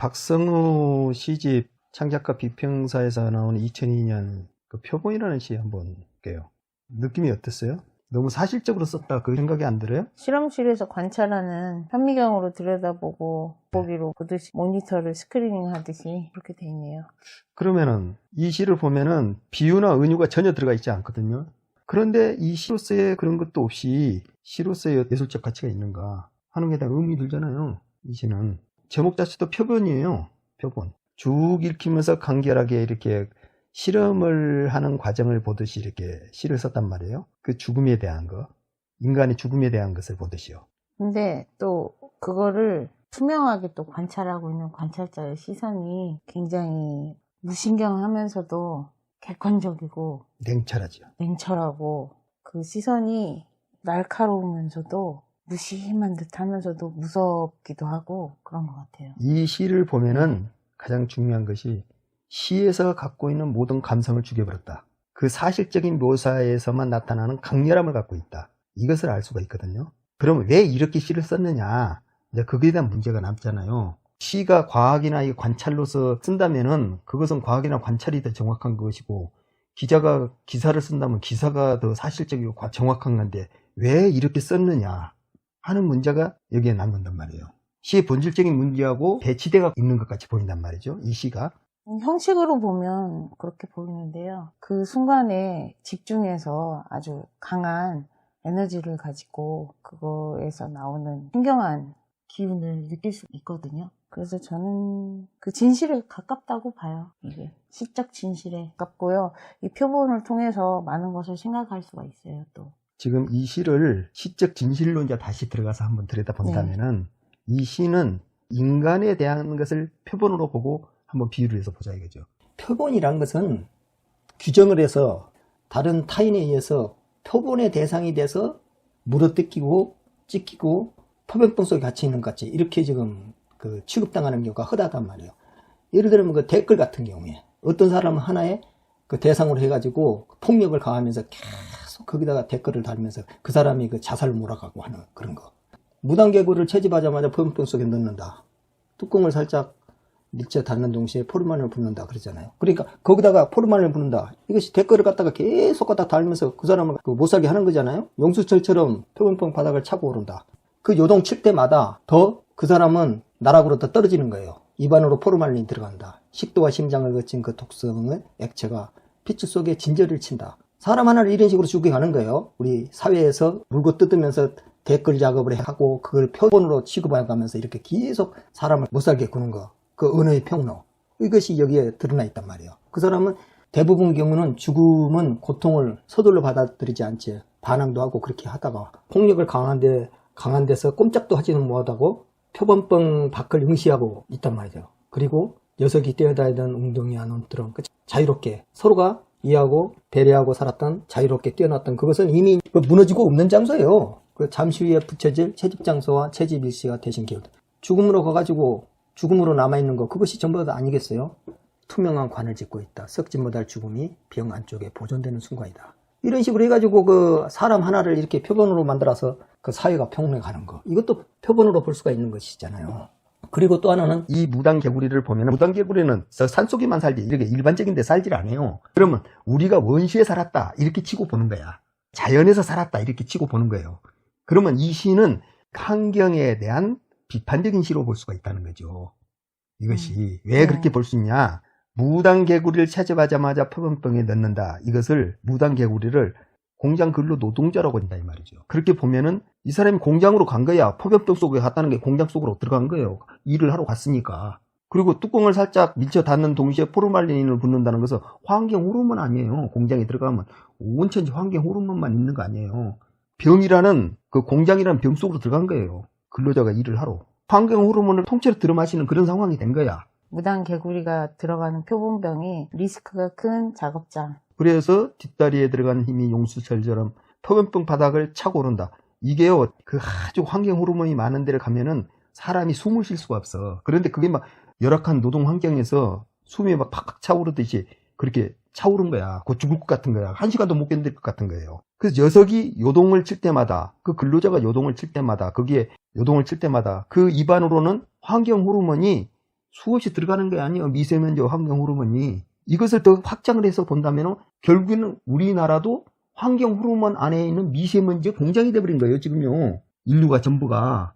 박성우 시집 창작가 비평사에서 나온 2002년 그 표본이라는 시 한번 볼게요. 느낌이 어땠어요? 너무 사실적으로 썼다 그 생각이 안 들어요? 실험실에서 관찰하는 현미경으로 들여다보고 보기로 보듯이 모니터를 스크리닝 하듯이 그렇게 돼 있네요. 그러면은 이 시를 보면은 비유나 은유가 전혀 들어가 있지 않거든요. 그런데 이 시로서의 그런 것도 없이 시로서의 예술적 가치가 있는가 하는 게 대한 의문이 들잖아요. 이 시는 제목 자체도 표본이에요. 표본. 쭉 읽히면서 간결하게 이렇게 실험을 하는 과정을 보듯이 이렇게 시를 썼단 말이에요. 그 죽음에 대한 거, 인간의 죽음에 대한 것을 보듯이요. 근데 또 그거를 투명하게 또 관찰하고 있는 관찰자의 시선이 굉장히 무신경하면서도 객관적이고 냉철하죠. 냉철하고 그 시선이 날카로우면서도 무심한 듯 하면서도 무섭기도 하고 그런 것 같아요. 이 시를 보면은 가장 중요한 것이 시에서 갖고 있는 모든 감성을 죽여버렸다. 그 사실적인 묘사에서만 나타나는 강렬함을 갖고 있다. 이것을 알 수가 있거든요. 그러면 왜 이렇게 시를 썼느냐? 이제 거기에 대한 문제가 남잖아요. 시가 과학이나 이 관찰로서 쓴다면은 그것은 과학이나 관찰이 더 정확한 것이고 기자가 기사를 쓴다면 기사가 더 사실적이고 과- 정확한 건데 왜 이렇게 썼느냐 하는 문제가 여기에 남는단 말이에요. 시의 본질적인 문제하고 배치대가 있는 것 같이 보인단 말이죠. 이 시가. 형식으로 보면 그렇게 보이는데요. 그 순간에 집중해서 아주 강한 에너지를 가지고 그거에서 나오는 신경한 기운을 느낄 수 있거든요. 그래서 저는 그 진실에 가깝다고 봐요. 이게 시적 진실에 가깝고요. 이 표본을 통해서 많은 것을 생각할 수가 있어요. 또 지금 이 시를 시적 진실로 이제 다시 들어가서 한번 들여다본다면은 이 시는 인간에 대한 것을 표본으로 보고 한번 비유를 해서 보자 이거죠. 표본이란 것은 규정을 해서 다른 타인에 의해서 표본의 대상이 돼서 물어뜯기고 찢기고 표본병 속에 갇혀 있는 것 같이 이렇게 지금 그 취급당하는 경우가 흔하단 말이에요. 예를 들면 그 댓글 같은 경우에 어떤 사람은 하나의 그 대상으로 해가지고 폭력을 가하면서 계속 거기다가 댓글을 달면서 그 사람이 그 자살을 몰아가고 하는 그런 거. 무단개구를 채집하자마자 표본병 속에 넣는다. 뚜껑을 살짝 밀접 닿는 동시에 포르만을 붓는다 그러잖아요. 그러니까 거기다가 포르만을 붓는다. 이것이 댓글을 갖다가 계속 갖다 달면서 그 사람을 그못 살게 하는 거잖아요. 용수철처럼 표본병 바닥을 차고 오른다. 그 요동 칠 때마다 더 그 사람은 나락으로 더 떨어지는 거예요. 입안으로 포르말린이 들어간다. 식도와 심장을 거친 그 독성의 액체가 피추 속에 진저를 친다. 사람 하나를 이런 식으로 죽여가는 거예요. 우리 사회에서 물고 뜯으면서 댓글 작업을 하고 그걸 표본으로 취급해가면서 이렇게 계속 사람을 못 살게 구는 거. 그 언어의 평로. 이것이 여기에 드러나 있단 말이에요. 그 사람은 대부분 경우는 죽음은 고통을 서둘러 받아들이지 않지 반항도 하고 그렇게 하다가 폭력을 강한 데 강한 데서 꼼짝도 하지는 못하고 표본병 밖을 응시하고 있단 말이죠. 그리고 녀석이 뛰어다니던 웅덩이 안원들은 그 자유롭게 서로가 이해하고 배려하고 살았던 자유롭게 뛰어났던 그것은 이미 그 무너지고 없는 장소예요. 그 잠시 후에 붙여질 채집 장소와 채집 일시가 대신 기울 죽음으로 가가지고 죽음으로 남아있는 거 그것이 전부 다 아니겠어요? 투명한 관을 짓고 있다. 썩지 못할 죽음이 병 안쪽에 보존되는 순간이다. 이런 식으로 해가지고 그 사람 하나를 이렇게 표본으로 만들어서 그 사회가 평등하는 거. 이것도 표본으로 볼 수가 있는 것이잖아요. 그리고 또 하나는 이 무단개구리를 보면 무단개구리는 저 산속에만 살지 이렇게 일반적인 데 살질 않아요. 그러면 우리가 원시에 살았다 이렇게 치고 보는 거야. 자연에서 살았다 이렇게 치고 보는 거예요. 그러면 이 시는 환경에 대한 비판적인 시로 볼 수가 있다는 거죠. 이것이 왜 그렇게 네. 볼수 있냐? 무단개구리를 채집하자마자 표본병에 넣는다. 이것을 무단개구리를 공장 근로 노동자라고 한다 이 말이죠. 그렇게 보면은 이 사람이 공장으로 간 거야. 포병병 속에 갔다는 게 공장 속으로 들어간 거예요. 일을 하러 갔으니까. 그리고 뚜껑을 살짝 밀쳐 닫는 동시에 포르말린을 붓는다는 것은 환경 호르몬 아니에요. 공장에 들어가면 온천지 환경 호르몬만 있는 거 아니에요. 병이라는 그 공장이라는 병 속으로 들어간 거예요. 근로자가 일을 하러. 환경 호르몬을 통째로 들어마시는 그런 상황이 된 거야. 무단 개구리가 들어가는 표본병이 리스크가 큰 작업장. 그래서 뒷다리에 들어간 힘이 용수철처럼 표면병 바닥을 차고 오른다. 이게요, 그 아주 환경 호르몬이 많은 데를 가면은 사람이 숨을 쉴 수가 없어. 그런데 그게 막 열악한 노동 환경에서 숨이 막 팍팍 차오르듯이 그렇게 차오른 거야. 곧 죽을 것 같은 거야. 한 시간도 못 견딜 것 같은 거예요. 그래서 녀석이 요동을 칠 때마다, 그 근로자가 요동을 칠 때마다, 거기에 요동을 칠 때마다 그 입안으로는 환경 호르몬이 수없이 들어가는 게 아니에요. 미세먼지 환경 호르몬이. 이것을 더 확장을 해서 본다면 결국에는 우리나라도 환경 호르몬 안에 있는 미세먼지 공장이 돼버린 거예요, 지금요. 인류가 전부가.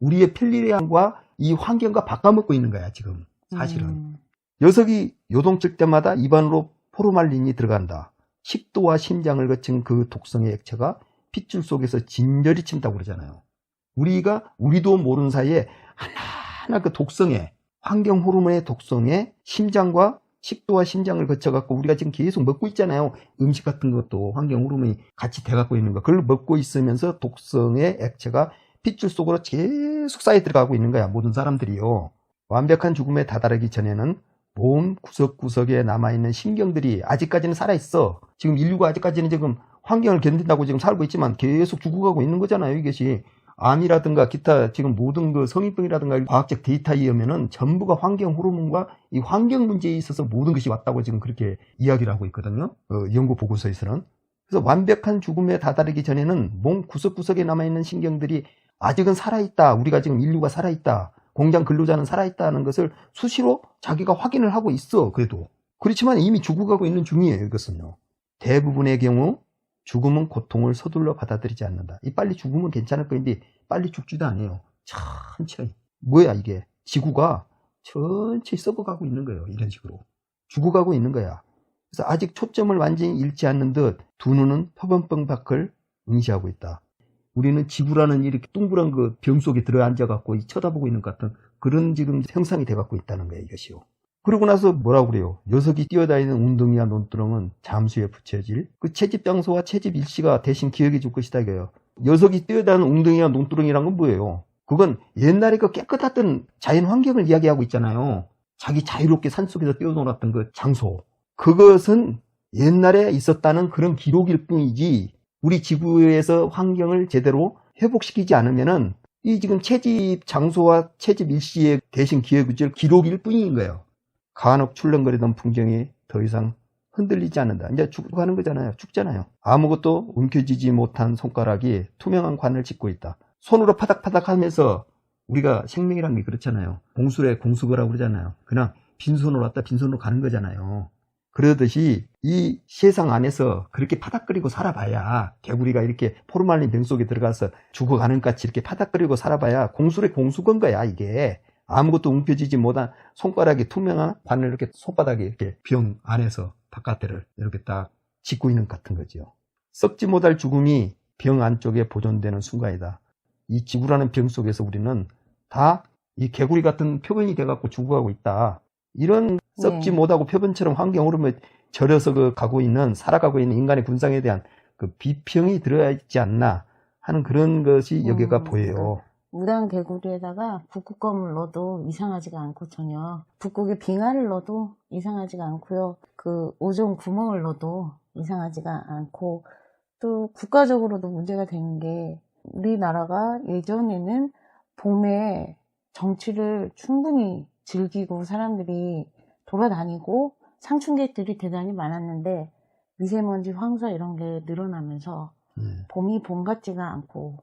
우리의 편리함과 이 환경과 바꿔먹고 있는 거야, 지금. 사실은. 음, 녀석이 요동칠 때마다 입안으로 포르말린이 들어간다. 식도와 심장을 거친 그 독성의 액체가 핏줄 속에서 진절이 친다고 그러잖아요. 우리가 우리도 모르는 사이에 하나하나 그 독성에 환경 호르몬의 독성에 심장과 식도와 심장을 거쳐갖고 우리가 지금 계속 먹고 있잖아요. 음식 같은 것도 환경 호르몬이 같이 돼갖고 있는 거. 그걸 먹고 있으면서 독성의 액체가 핏줄 속으로 계속 쌓여 들어가고 있는 거야. 모든 사람들이요. 완벽한 죽음에 다다르기 전에는 몸 구석구석에 남아있는 신경들이 아직까지는 살아있어. 지금 인류가 아직까지는 지금 환경을 견딘다고 지금 살고 있지만 계속 죽어가고 있는 거잖아요, 이것이. 암이라든가 기타 지금 모든 그 성인병이라든가 과학적 데이터에 의하면은 전부가 환경 호르몬과 이 환경 문제에 있어서 모든 것이 왔다고 지금 그렇게 이야기를 하고 있거든요. 어, 연구 보고서에서는. 그래서 완벽한 죽음에 다다르기 전에는 몸 구석구석에 남아있는 신경들이 아직은 살아있다. 우리가 지금 인류가 살아있다. 공장 근로자는 살아있다는 것을 수시로 자기가 확인을 하고 있어, 그래도. 그렇지만 이미 죽어가고 있는 중이에요, 이것은요. 대부분의 경우 죽음은 고통을 서둘러 받아들이지 않는다. 이 빨리 죽으면 괜찮을 거인데 빨리 죽지도 않아요. 천천히. 뭐야, 이게. 지구가 천천히 썩어가고 있는 거예요, 이런 식으로. 죽어가고 있는 거야. 그래서 아직 초점을 완전히 잃지 않는 듯 두 눈은 표범병 밖을 응시하고 있다. 우리는 지구라는 이렇게 둥그런 그병 속에 들어앉아 갖고 쳐다보고 있는 것 같은 그런 지금 형상이 돼 갖고 있다는 거예요, 이것이요. 그러고 나서 뭐라고 그래요? 녀석이 뛰어다니는 웅덩이와 논두렁은 잠수에 붙여질 그 채집 장소와 채집 일시가 대신 기억해 줄 것이다, 이거예요. 녀석이 뛰어다니는 웅덩이와 논두렁이란 건 뭐예요? 그건 옛날에 그 깨끗했던 자연 환경을 이야기하고 있잖아요. 자기 자유롭게 산속에서 뛰어놀았던 그 장소. 그것은 옛날에 있었다는 그런 기록일 뿐이지 우리 지구에서 환경을 제대로 회복시키지 않으면은 이 지금 채집 장소와 채집 일시에 대신 기억을 기록일 뿐인 거예요. 간혹 출렁거리던 풍경이 더 이상 흔들리지 않는다. 이제 죽어가는 거잖아요. 죽잖아요. 아무것도 움켜쥐지 못한 손가락이 투명한 관을 짚고 있다. 손으로 파닥파닥 하면서 우리가 생명이란 게 그렇잖아요. 공술에 공수거라고 그러잖아요. 그냥 빈손으로 왔다 빈손으로 가는 거잖아요. 그러듯이 이 세상 안에서 그렇게 파닥거리고 살아봐야 개구리가 이렇게 포르말린 병 속에 들어가서 죽어가는 것 같이 이렇게 파닥거리고 살아봐야 공술의 공수건 거야 이게 아무것도 움켜쥐지 못한 손가락이 투명한 관을 이렇게 손바닥에 이렇게 병 안에서 바깥을 이렇게 딱 짚고 있는 것 같은 거죠 썩지 못할 죽음이 병 안쪽에 보존되는 순간이다 이 지구라는 병 속에서 우리는 다 이 개구리 같은 표본이 돼갖고 죽어가고 있다 이런 썩지 네. 못하고 표본처럼 환경 흐름에 절여서 그 가고 있는 살아가고 있는 인간의 군상에 대한 그 비평이 들어야 있지 않나 하는 그런 것이 여기가 음, 보여요. 무당 개구리에다가 북극검을 넣어도 이상하지가 않고 전혀 북극에 빙하를 넣어도 이상하지가 않고요. 그 오존 구멍을 넣어도 이상하지가 않고 또 국가적으로도 문제가 되는 게 우리나라가 예전에는 봄에 정취를 충분히 즐기고 사람들이 돌아다니고 상충객들이 대단히 많았는데 미세먼지 황사 이런 게 늘어나면서 음. 봄이 봄 같지가 않고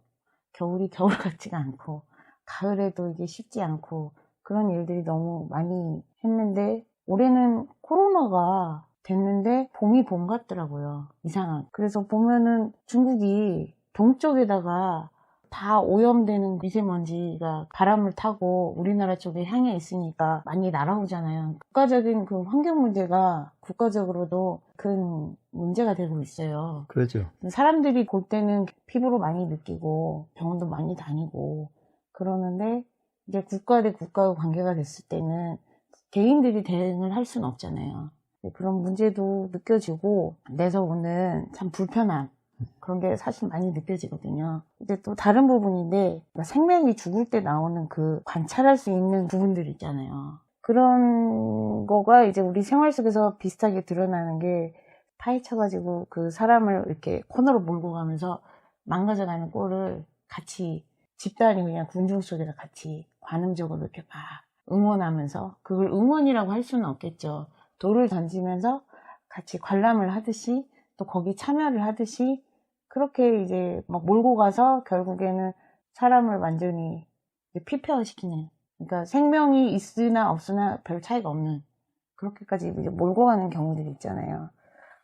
겨울이 겨울 같지가 않고 가을에도 이게 쉽지 않고 그런 일들이 너무 많이 했는데 올해는 코로나가 됐는데 봄이 봄 같더라고요 이상한 그래서 보면은 중국이 동쪽에다가 다 오염되는 미세먼지가 바람을 타고 우리나라 쪽에 향해 있으니까 많이 날아오잖아요. 국가적인 그 환경 문제가 국가적으로도 큰 문제가 되고 있어요. 그렇죠. 사람들이 볼 때는 피부로 많이 느끼고 병원도 많이 다니고 그러는데 이제 국가 대 국가가 관계가 됐을 때는 개인들이 대응을 할 수는 없잖아요. 네, 그런 문제도 느껴지고 내서 오는 참 불편함 그런 게 사실 많이 느껴지거든요. 이제 또 다른 부분인데 생명이 죽을 때 나오는 그 관찰할 수 있는 부분들 있잖아요. 그런 거가 이제 우리 생활 속에서 비슷하게 드러나는 게 파헤쳐가지고 그 사람을 이렇게 코너로 몰고 가면서 망가져가는 꼴을 같이 집단이 그냥 군중 속에서 같이 관음적으로 이렇게 막 응원하면서 그걸 응원이라고 할 수는 없겠죠. 돌을 던지면서 같이 관람을 하듯이 또 거기 참여를 하듯이 그렇게 이제 막 몰고 가서 결국에는 사람을 완전히 이제 피폐화 시키는 그러니까 생명이 있으나 없으나 별 차이가 없는 그렇게까지 이제 몰고 가는 경우들이 있잖아요.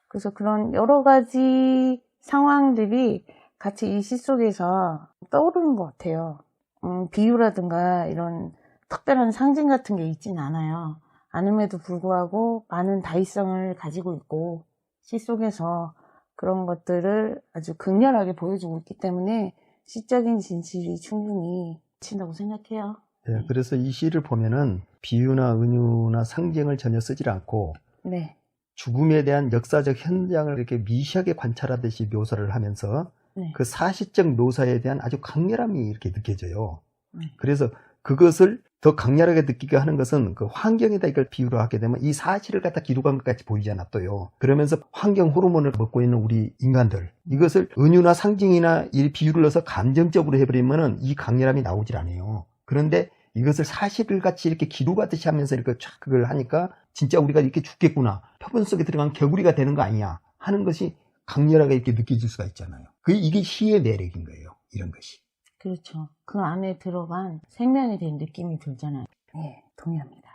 그래서 그런 여러 가지 상황들이 같이 이 시 속에서 떠오르는 것 같아요. 음, 비유라든가 이런 특별한 상징 같은 게 있진 않아요. 않음에도 불구하고 많은 다이성을 가지고 있고 시 속에서 그런 것들을 아주 극렬하게 보여주고 있기 때문에 시적인 진실이 충분히 친다고 생각해요. 예, 그래서 이 시를 보면은 비유나 은유나 상징을 전혀 쓰질 않고 네. 죽음에 대한 역사적 현장을 이렇게 미시하게 관찰하듯이 묘사를 하면서 네. 그 사실적 묘사에 대한 아주 강렬함이 이렇게 느껴져요. 네. 그래서 그것을 더 강렬하게 느끼게 하는 것은 그 환경에다 이걸 비유를 하게 되면 이 사실을 갖다 기록한 것 같이 보이잖아 또요. 그러면서 환경 호르몬을 먹고 있는 우리 인간들 이것을 은유나 상징이나 이 비유를 넣어서 감정적으로 해버리면은 이 강렬함이 나오질 않아요. 그런데 이것을 사실을 같이 이렇게 기록하듯이 하면서 이렇게 쫙 그걸 하니까 진짜 우리가 이렇게 죽겠구나. 표본 속에 들어간 개구리가 되는 거 아니야. 하는 것이 강렬하게 이렇게 느껴질 수가 있잖아요. 그 이게 시의 매력인 거예요. 이런 것이. 그렇죠. 그 안에 들어간 생명이 된 느낌이 들잖아요. 네, 동의합니다.